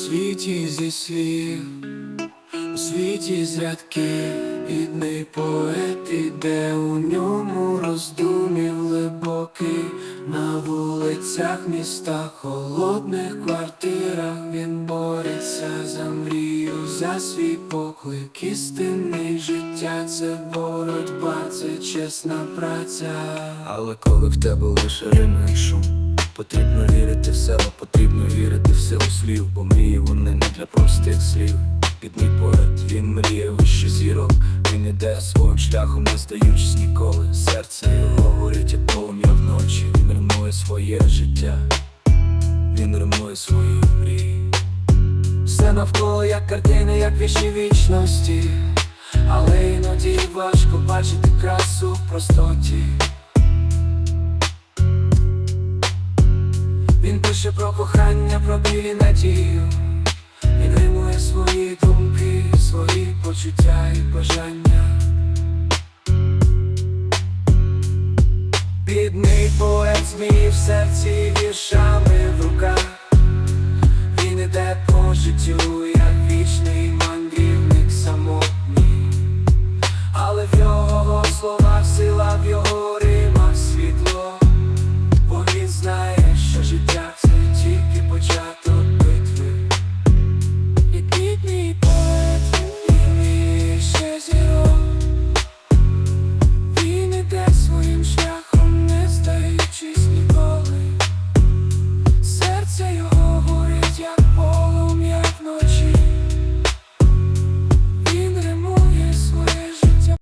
світі зі слів, у світі з бідний поет іде у ньому роздумів глибокий на вулицях міста, холодних квартирах він бореться за мрію, за свій поклик істинний життя, це боротьба, це чесна праця. Але коли в тебе лише ринок і шум, потрібно вірити в себе, потрібно вірити в силу слів, бо для простих слів. Бідний поет, він мріє вище зірок, він іде своїм шляхом, не здаючись ніколи. Серце його горить, як полум'я вночі. Він римує своє життя, він римує свої мрії. Все навколо як картини, як вічні вічності, але іноді важко бачити красу в простоті. Він пише про кохання, про біль і надію. Він римує свої думки, свої почуття і бажання. Бідний поет змій в серці віршами